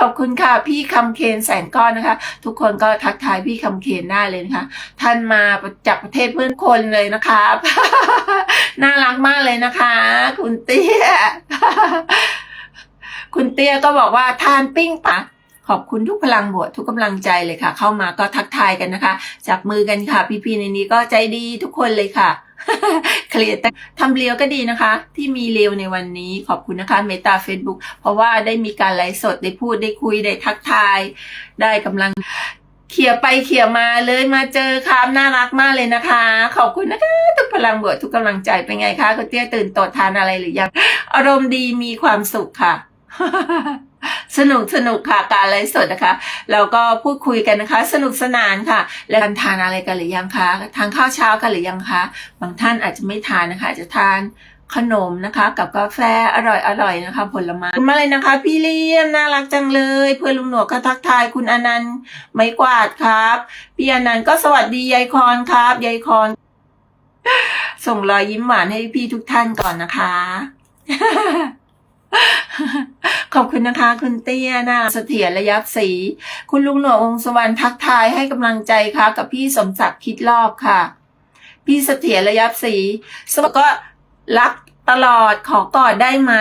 ขอบคุณค่ะพี่คำเคนแสนก้อนนะคะ ทุกคนก็ทักทายพี่คำเคนได้เลยนะคะท่านมาจากประเทศเพื่อนคนเลยนะครับน่ารักมากเลยนะคะ คุณเตี้ย คุณเตี้ยก็บอกว่าทานปิ้งปะขอบคุณทุกพลังบวกทุกกำลังใจเลยค่ะ เข้ามาก็ทักทายกันนะคะจับมือกันค่ะ พี่ๆในนี้ก็ใจดีทุกคนเลยค่ะ เคลียร์แต่ทำเรียวก็ดีนะคะ ที่มีเรียวในวันนี้ขอบคุณนะคะเมตา Facebook เพราะว่าได้มีการไลฟ์สดได้พูดได้คุยได้ทักทาย ได้กำลังเขี่ยไปเขี่ยมาเลยมาเจอครับน่ารักมากเลยนะคะ ขอบคุณนะคะ ทุกพลังบวกทุกกำลังใจเป็นไงคะคุณเตี้ยตื่นตดทานอะไรหรือยังอารมณ์ดีมีความสุขค่ะ สนุกสนุกค่ะการไลฟ์สดนะคะแล้วก็พูดคุยกันนะคะ สนุกสนานค่ะแล้วกันทานอะไรกันหรือยังคะทานข้าวเช้ากันหรือยังคะบางท่านอาจจะไม่ทานนะคะอาจจะทานขนมนะคะ กับกาแฟอร่อยอร่อยนะคะ ผลไม้คุณมาเลยนะคะ พี่เลี่ยมน่ารักจังเลย เพื่อนลุงหนวกก็ทักทายคุณอนันต์ไม้กวาดครับพี่อนันต์ก็สวัสดียายคอนครับยายคอนส่งรอยยิ้มหวานให้พี่ทุกท่านก่อนนะคะ ขอบคุณนะคะ คุณเตี้ยนะเสถียรระยับสี คุณลุงหนวงองค์สวรรค์ทักทายให้กำลังใจค่ะ กับพี่สมศักดิ์คิดรอบค่ะ พี่เสถียรระยับสีสวัสดิ์ก็รัก ตลอดขอกอดได้ไหม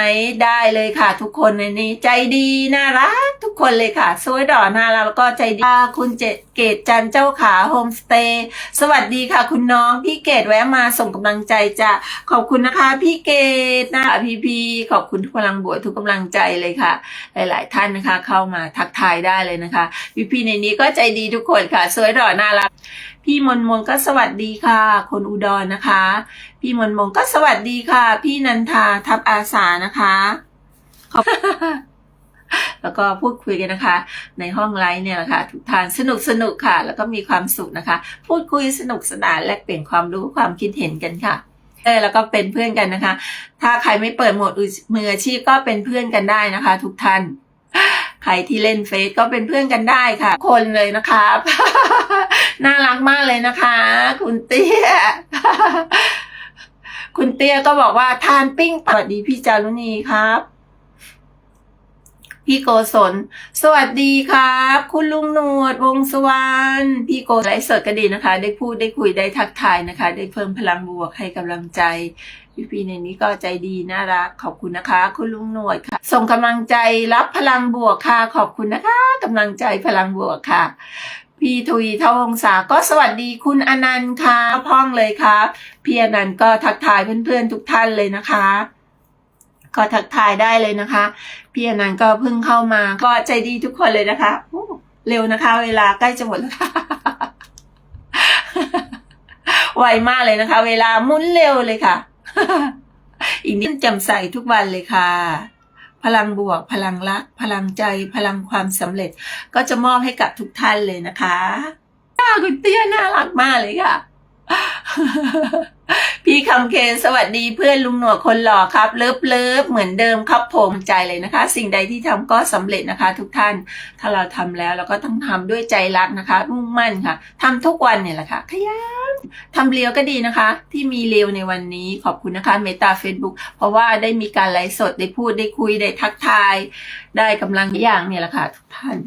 ได้เลยค่ะ ทุกคนในนี้ ใจดีน่ารักทุกคนเลยค่ะสวยดอน่ารักแล้วก็ใจดีคุณเจเกตจันทร์เจ้าขาโฮมสเตย์สวัสดีค่ะ คุณน้องพี่เกดแวะมาส่งกำลังใจจ้ะขอบคุณนะคะ พี่เกดนะคะพี่พีขอบคุณทุกพลังบวกทุกกำลังใจเลยค่ะ หลาย ๆ ท่านนะคะ เข้ามาทักทายได้เลยนะคะ พี่พีในนี้ก็ใจดีทุกคนค่ะสวยหล่อน่ารัก พี่มนมนก็สวัสดีค่ะ คนอุดรนะคะ พี่มนมนก็สวัสดีค่ะ พี่นันทาทับอาสานะคะขอบแล้วก็พูดคุยกันนะคะ ในห้องไลฟ์เนี่ยแหละค่ะทุกท่านสนุกสนุกค่ะ แล้วก็มีความสุขนะคะ พูดคุยสนุกสนานแลกเปลี่ยนความรู้ความคิดเห็นกันค่ะเออแล้วก็เป็นเพื่อนกันนะคะ ถ้าใครไม่เปิดโหมดมืออาชีพก็เป็นเพื่อนกันได้นะคะ ทุกท่าน ใครที่เล่นเฟซก็เป็นเพื่อนกันได้ค่ะ คนเลยนะครับ น่ารักมากเลยนะคะ คุณเตี้ย คุณเตี้ยก็บอกว่าทานปิ้งสวัสดีพี่จารุณีครับ พี่โกศลสวัสดีครับ คุณลุงหนวดวงสวรรณพี่โกไลฟ์สดก็ดีนะคะ ได้พูดได้คุยได้ทักทายนะคะ ได้เพิ่มพลังบวกให้กำลังใจพี่พีในนี้ก็ใจดีน่ารักขอบคุณนะคะ คุณลุงหนวดค่ะ ส่งกำลังใจรับพลังบวกค่ะ ขอบคุณนะคะกำลังใจพลังบวกค่ะ พี่ทุยเทวงศาก็สวัสดีคุณอนันต์ค่ะพ้องเลยครับพี่อนันต์ก็ทักทายเพื่อนๆทุกท่านเลยนะคะ ก็ทักทายได้เลยนะคะ พี่อนันต์ก็เพิ่งเข้ามา ก็ใจดีทุกคนเลยนะคะโอ้เร็วนะคะ เวลาใกล้จะหมดแล้วค่ะไวมากเลยนะคะ เวลามุนเร็วเลยค่ะ อีกนิดจำใส่ทุกวันเลยค่ะ พลังบวก พลังรัก พลังใจ พลังความสำเร็จ ก็จะมอบให้กับทุกท่านเลยนะคะค่ะคุณเตี้ยน่ารักมากเลยค่ะ พี่คำเคนสวัสดีเพื่อนลุงหนวดคนหล่อครับ เลิฟเลิฟเหมือนเดิมครับผมใจเลยนะคะ สิ่งใดที่ทำก็สำเร็จนะคะ ทุกท่าน ถ้าเราทำแล้วเราก็ต้องทำด้วยใจรักนะคะ มุ่งมั่นค่ะทำทุกวันเนี่ยแหละค่ะขยัน ทำเรียวก็ดีนะคะ ที่มีเรียวในวันนี้ขอบคุณนะคะเมตา Facebook เพราะว่าได้มีการไลฟ์สดได้พูดได้คุยได้ทักทาย ได้กำลังอย่างเนี่ยแหละค่ะทุกท่าน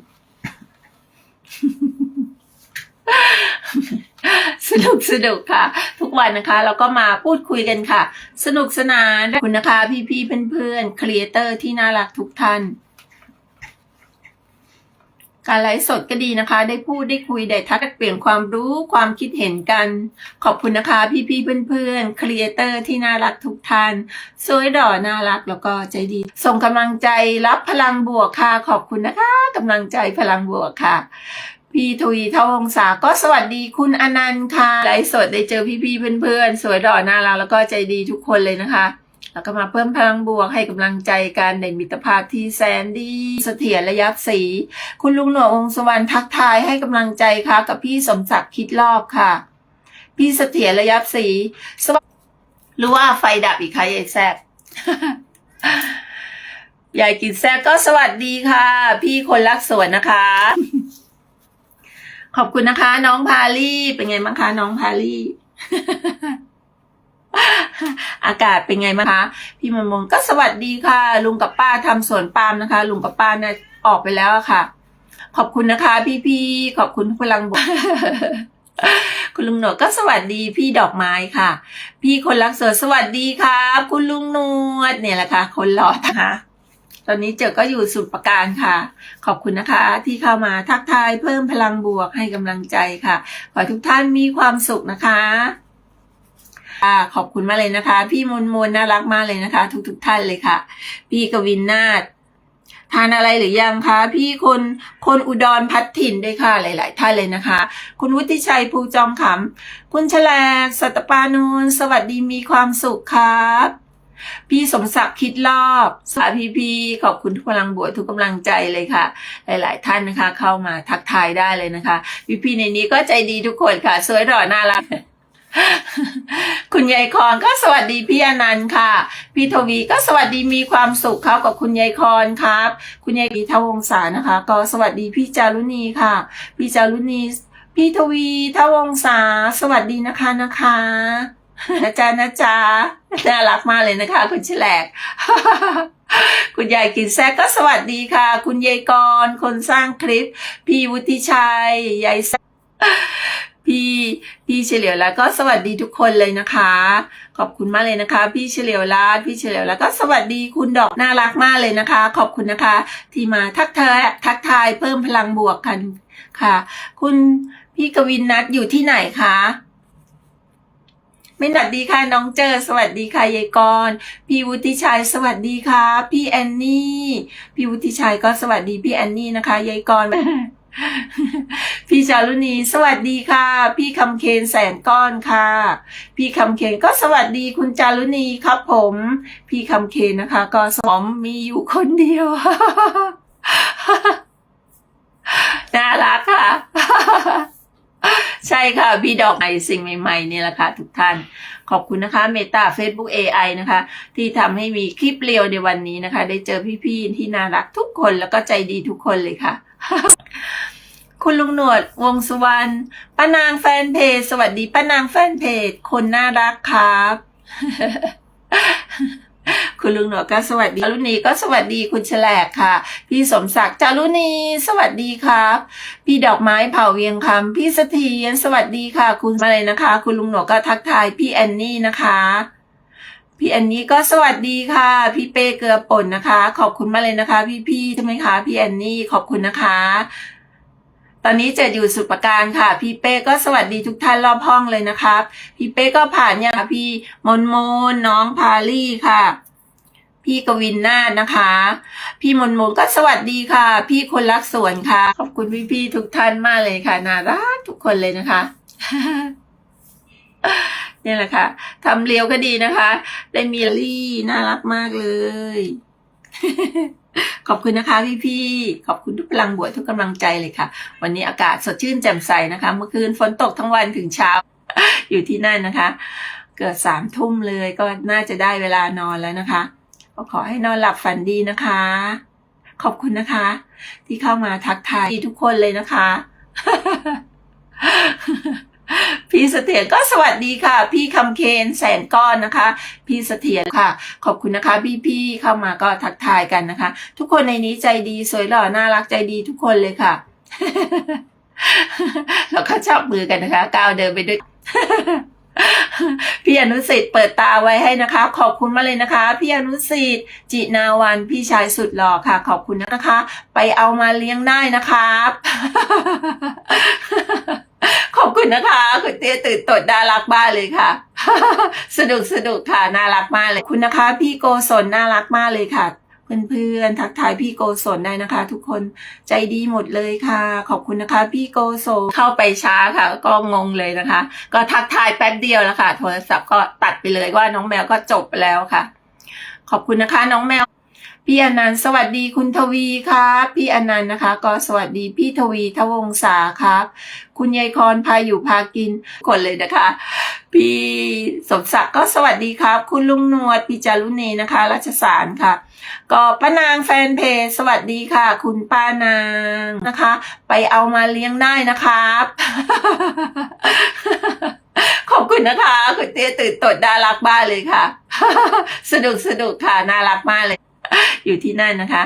สนุกสนุกค่ะ ทุกวันนะคะ เราก็มาพูดคุยกันค่ะ สนุกสนานขอบคุณนะคะ พี่ๆเพื่อนๆครีเอเตอร์ที่น่ารักทุกท่าน การไลฟ์สดก็ดีนะคะ ได้พูดได้คุยได้ทักเปลี่ยนความรู้ความคิดเห็นกัน ขอบคุณนะคะ พี่ๆเพื่อนๆครีเอเตอร์ที่น่ารักทุกท่านสวยดอน่ารักแล้วก็ใจดี ส่งกำลังใจรับพลังบวกค่ะ ขอบคุณนะคะกำลังใจพลังบวกค่ะ พี่ทุยเทวงศาก็สวัสดีคุณอนันต์ค่ะไลฟ์สดได้เจอพี่ๆเพื่อนๆสวยดอน่ารักแล้วก็ใจดีทุกคนเลยนะคะ แล้วก็มาเพิ่มพลังบวกให้กำลังใจกันในมิตรภาพที่แสนดีเสถียรระยับศรีคุณลุงหนวงองค์สวรรค์ทักทายให้กำลังใจค่ะ กับพี่สมศักดิ์คิดรอบค่ะ พี่เสถียรระยับศรีสวัสหรือว่าไฟดับอีกคะยายแซบยายกินแซบก็สวัสดีค่ะ พี่คนรักสวนนะคะ ขอบคุณนะคะ น้องพาลี่เป็นไงบ้างคะน้องพาลี่ อากาศเป็นไงบ้างคะ พี่มนมนก็สวัสดีค่ะ ลุงกับป้าทำสวนปาล์มนะคะ ลุงกับป้าน่าออกไปแล้วค่ะ ขอบคุณนะคะ พี่ๆขอบคุณทุกพลังบวกคุณลุงหนวดก็สวัสดีพี่ดอกไม้ค่ะ พี่คนรักสวยสวัสดีครับ คุณลุงหนวดเนี่ยแหละค่ะ คนหล่อนะคะตอนนี้เจอก็อยู่สุดประการค่ะ ขอบคุณนะคะ ที่เข้ามาทักทายเพิ่มพลังบวกให้กำลังใจค่ะ ขอให้ทุกท่านมีความสุขนะคะ อ่าขอบคุณมากเลยนะคะ พี่มนมนน่ารักมากเลยนะคะ ทุกทุกๆท่านเลยค่ะ พี่กวินนาถทานอะไรหรือยังคะ พี่คนคนอุดรพัดถิ่นด้วยค่ะหลาย ๆ ท่านเลยนะคะ คุณวุฒิชัยภูจอมขำคุณแฉลกสัตปานูนสวัสดีมีความสุขครับพี่สมศักดิ์คิดรอบสาพีพีขอบคุณทุกพลังบวกทุกกำลังใจเลยค่ะ หลาย ๆ ท่านนะคะ เข้ามาทักทายได้เลยนะคะ พี่พี่ๆในนี้ก็ใจดีทุกคนค่ะ สวยหล่อน่ารัก คุณยายคอนก็สวัสดีพี่อนันต์ค่ะ พี่ทวีก็สวัสดีมีความสุขครับกับคุณยายคอนครับ คุณยายกีทวงศานะคะ ก็สวัสดีพี่จารุณีค่ะ พี่จารุณี พี่ทวีทวงศาสวัสดีนะคะนะคะนะจ๊ะนะจ๊ะน่ารักมากเลยนะคะ คุณแฉลก คุณยายกินแซกก็สวัสดีค่ะ คุณยายกรคนสร้างคลิป พี่วุฒิชัยยายแซก พี่พี่เฉลียวแล้วก็สวัสดีทุกคนเลยนะคะ ขอบคุณมากเลยนะคะ พี่เฉลียวลาดพี่เฉลียวแล้วก็สวัสดีคุณดอกน่ารักมากเลยนะคะ ขอบคุณนะคะ ที่มาทักทายทักทายเพิ่มพลังบวกกันค่ะ คุณพี่กวินนัทอยู่ที่ไหนคะไม่หนัดดีค่ะน้องเจอ สวัสดีค่ะยายกรพี่วุฒิชัยสวัสดีค่ะ พี่แอนนี่ พี่วุฒิชัยก็สวัสดีพี่แอนนี่นะคะยายกร พี่จารุณีสวัสดีค่ะ พี่คำเคนแสนก้อนค่ะ พี่คำเคนก็สวัสดีคุณจารุณีครับผม พี่คำเคนนะคะ ก็สมมีอยู่คนเดียวน่ารักค่ะ ใช่ค่ะพี่ดอกไอสิ่งใหม่ๆนี่แหละค่ะทุกท่าน ขอบคุณนะคะเมตา Facebook AI นะคะ ที่ทำให้มีคลิปเรียวในวันนี้นะคะ ได้เจอพี่ๆที่น่ารักทุกคนแล้วก็ใจดีทุกคนเลยค่ะ คุณลุงหนวดวงสุวรรณป้านางแฟนเพจ สวัสดีป้านางแฟนเพจ คนน่ารักครับ คุณลุงหนวดก็สวัสดีจารุณีก็สวัสดีคุณแฉลกค่ะ พี่สมศักดิ์จารุณีสวัสดีครับ พี่ดอกไม้เผาเวียงคำพี่สถียรสวัสดีค่ะ คุณมาเลยนะคะ คุณลุงหนวดก็ทักทายพี่แอนนี่นะคะ พี่แอนนี่ก็สวัสดีค่ะ พี่เป้เกลือป่นนะคะ ขอบคุณมากเลยนะคะ พี่ๆใช่ไหมคะพี่แอนนี่ขอบคุณนะคะ ตอนนี้เจดอยู่สุดประการค่ะ พี่เป้ก็สวัสดีทุกท่านรอบห้องเลยนะครับ พี่เป้ก็ผ่านยังค่ะพี่มนมนน้องพาลี่ค่ะ พี่กวินนาถนะคะ พี่มนมนก็สวัสดีค่ะ พี่คนรักสวนค่ะ ขอบคุณพี่ๆทุกท่านมากเลยค่ะน่ารักทุกคนเลยนะคะ นี่แหละค่ะทำเลียวก็ดีนะคะ ได้มีลี่น่ารักมากเลย ขอบคุณนะคะพี่พี่ๆขอบคุณทุกพลังบวกทุกกำลังใจเลยค่ะ วันนี้อากาศสดชื่นแจ่มใสนะคะ เมื่อคืนฝนตกทั้งวันถึงเช้า อยู่ที่นั่นนะคะ เกิดสามทุ่มเลยก็น่าจะได้เวลานอนแล้วนะคะก็ขอให้นอนหลับฝันดีนะคะ ขอบคุณนะคะ ที่เข้ามาทักทายทุกคนเลยนะคะ พี่เสถียรก็สวัสดีค่ะ พี่คำเคนแสนก้อนนะคะ พี่เสถียรค่ะ ขอบคุณนะคะพี่พี่ๆเข้ามาก็ทักทายกันนะคะ ทุกคนในนี้ใจดีสวยหล่อน่ารักใจดีทุกคนเลยค่ะแล้วก็จับมือกันนะคะก้าวเดินไปด้วยพี่อนุสิทธิ์เปิดตาไว้ให้นะคะ ขอบคุณมาเลยนะคะ พี่อนุสิทธิ์จินาวันพี่ชายสุดหล่อค่ะ ขอบคุณนะคะ ไปเอามาเลี้ยงได้นะครับ ขอบคุณนะคะ คุณเตี้ยตื่นตดน่ารักมากเลยค่ะ สนุกสนุกค่ะน่ารักมากเลย คุณนะคะ พี่โกศลน่ารักมากเลยค่ะเพื่อนๆทักทายพี่โกศลได้นะคะ ทุกคนใจดีหมดเลยค่ะ ขอบคุณนะคะ พี่โกศลเข้าไปช้าค่ะ ก็งงเลยนะคะ ก็ทักทายแป๊บเดียวแล้วค่ะ โทรศัพท์ก็ตัดไปเลยว่าน้องแมวก็จบไปแล้วค่ะ ขอบคุณนะคะ น้องแมว พี่อนันต์สวัสดีคุณทวีครับพี่อนันต์นะคะ ก็สวัสดีพี่ทวีทวงศาครับ คุณยายคอนพาอยู่พากินคนเลยนะคะ พี่สมศักดิ์ก็สวัสดีครับ คุณลุงนวดพี่จารุณีนะคะรัชสารค่ะ ก็ป้านางแฟนเพจสวัสดีค่ะ คุณป้านางนะคะ ไปเอามาเลี้ยงได้นะครับขอบคุณนะคะ คุณเตี้ยตื่นตดน่ารักมากเลยค่ะ สนุกสนุกค่ะ น่ารักมากเลย อยู่ที่นั่นนะคะ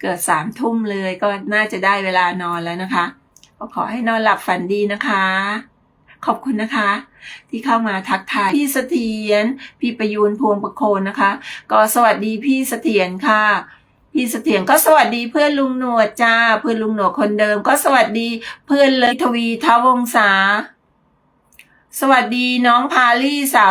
เกิดสามทุ่มเลยก็น่าจะได้เวลานอนแล้วนะคะ ก็ขอให้นอนหลับฝันดีนะคะ ขอบคุณนะคะ ที่เข้ามาทักทายพี่เสถียรพี่ประยูนพวงประโคนนะคะ ก็สวัสดีพี่เสถียรค่ะพี่เสถียรก็สวัสดีเพื่อนลุงหนวดจ้า เพื่อนลุงหนวดคนเดิม ก็สวัสดีเพื่อนเลยทวีทวงศาสวัสดีน้องพาลี่สาว